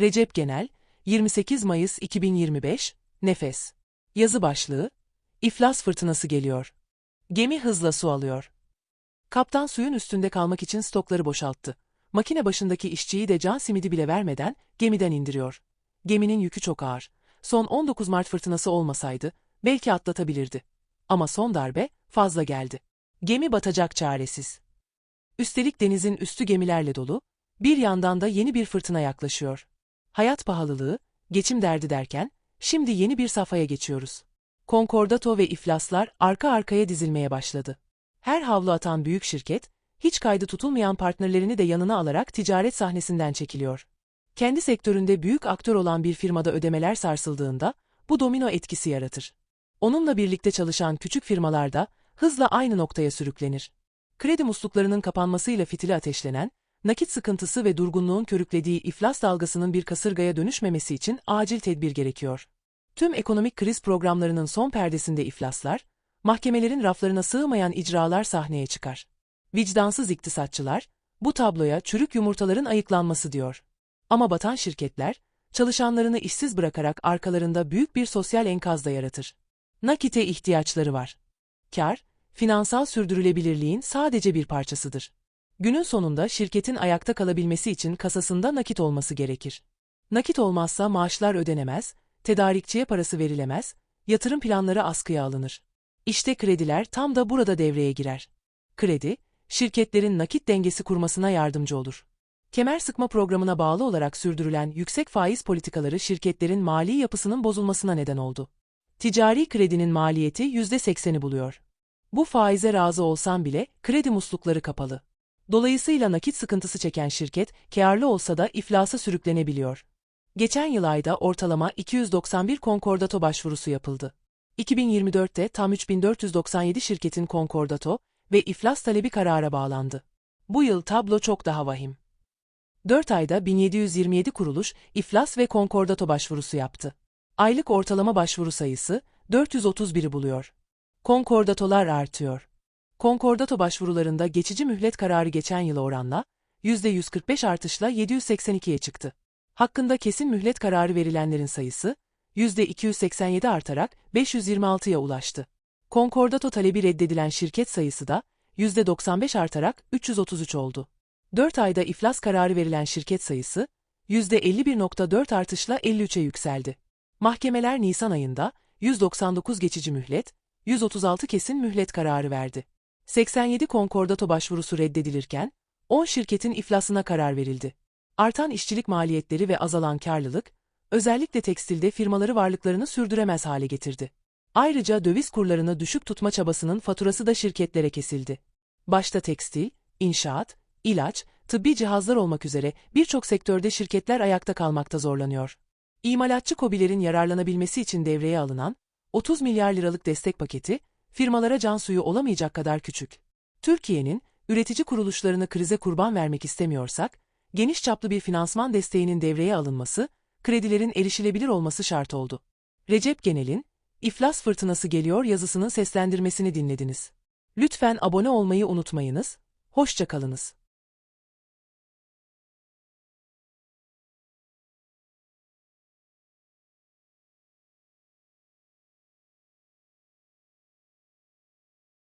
Recep Genel, 28 Mayıs 2025, Nefes. Yazı başlığı, İflas fırtınası geliyor. Gemi hızla su alıyor. Kaptan suyun üstünde kalmak için stokları boşalttı. Makine başındaki işçiyi de can simidi bile vermeden gemiden indiriyor. Geminin yükü çok ağır. Son 19 Mart fırtınası olmasaydı belki atlatabilirdi. Ama son darbe fazla geldi. Gemi batacak çaresiz. Üstelik denizin üstü gemilerle dolu, bir yandan da yeni bir fırtına yaklaşıyor. Hayat pahalılığı, geçim derdi derken, şimdi yeni bir safhaya geçiyoruz. Konkordato ve iflaslar arka arkaya dizilmeye başladı. Her havlu atan büyük şirket, hiç kaydı tutulmayan partnerlerini de yanına alarak ticaret sahnesinden çekiliyor. Kendi sektöründe büyük aktör olan bir firmada ödemeler sarsıldığında, bu domino etkisi yaratır. Onunla birlikte çalışan küçük firmalar da hızla aynı noktaya sürüklenir. Kredi musluklarının kapanmasıyla fitili ateşlenen, nakit sıkıntısı ve durgunluğun körüklediği iflas dalgasının bir kasırgaya dönüşmemesi için acil tedbir gerekiyor. Tüm ekonomik kriz programlarının son perdesinde iflaslar, mahkemelerin raflarına sığmayan icralar sahneye çıkar. Vicdansız iktisatçılar, bu tabloya çürük yumurtaların ayıklanması diyor. Ama batan şirketler, çalışanlarını işsiz bırakarak arkalarında büyük bir sosyal enkaz da yaratır. Nakite ihtiyaçları var. Kar, finansal sürdürülebilirliğin sadece bir parçasıdır. Günün sonunda şirketin ayakta kalabilmesi için kasasında nakit olması gerekir. Nakit olmazsa maaşlar ödenemez, tedarikçiye parası verilemez, yatırım planları askıya alınır. İşte krediler tam da burada devreye girer. Kredi, şirketlerin nakit dengesi kurmasına yardımcı olur. Kemer sıkma programına bağlı olarak sürdürülen yüksek faiz politikaları şirketlerin mali yapısının bozulmasına neden oldu. Ticari kredinin maliyeti %80'i buluyor. Bu faize razı olsam bile kredi muslukları kapalı. Dolayısıyla nakit sıkıntısı çeken şirket, karlı olsa da iflasa sürüklenebiliyor. Geçen yıl ayda ortalama 291 konkordato başvurusu yapıldı. 2024'te tam 3497 şirketin konkordato ve iflas talebi karara bağlandı. Bu yıl tablo çok daha vahim. 4 ayda 1727 kuruluş iflas ve konkordato başvurusu yaptı. Aylık ortalama başvuru sayısı 431'i buluyor. Konkordatolar artıyor. Konkordato başvurularında geçici mühlet kararı geçen yıla oranla %145 artışla 782'ye çıktı. Hakkında kesin mühlet kararı verilenlerin sayısı %287 artarak 526'ya ulaştı. Konkordato talebi reddedilen şirket sayısı da %95 artarak 333 oldu. 4 ayda iflas kararı verilen şirket sayısı %51.4 artışla 53'e yükseldi. Mahkemeler Nisan ayında 199 geçici mühlet, 136 kesin mühlet kararı verdi. 87 konkordato başvurusu reddedilirken 10 şirketin iflasına karar verildi. Artan işçilik maliyetleri ve azalan karlılık, özellikle tekstilde firmaları varlıklarını sürdüremez hale getirdi. Ayrıca döviz kurlarını düşük tutma çabasının faturası da şirketlere kesildi. Başta tekstil, inşaat, ilaç, tıbbi cihazlar olmak üzere birçok sektörde şirketler ayakta kalmakta zorlanıyor. İmalatçı kobilerin yararlanabilmesi için devreye alınan 30 milyar liralık destek paketi, firmalara can suyu olamayacak kadar küçük. Türkiye'nin, üretici kuruluşlarını krize kurban vermek istemiyorsak, geniş çaplı bir finansman desteğinin devreye alınması, kredilerin erişilebilir olması şart oldu. Recep Genel'in, İflas Fırtınası Geliyor yazısının seslendirmesini dinlediniz. Lütfen abone olmayı unutmayınız, hoşça kalınız.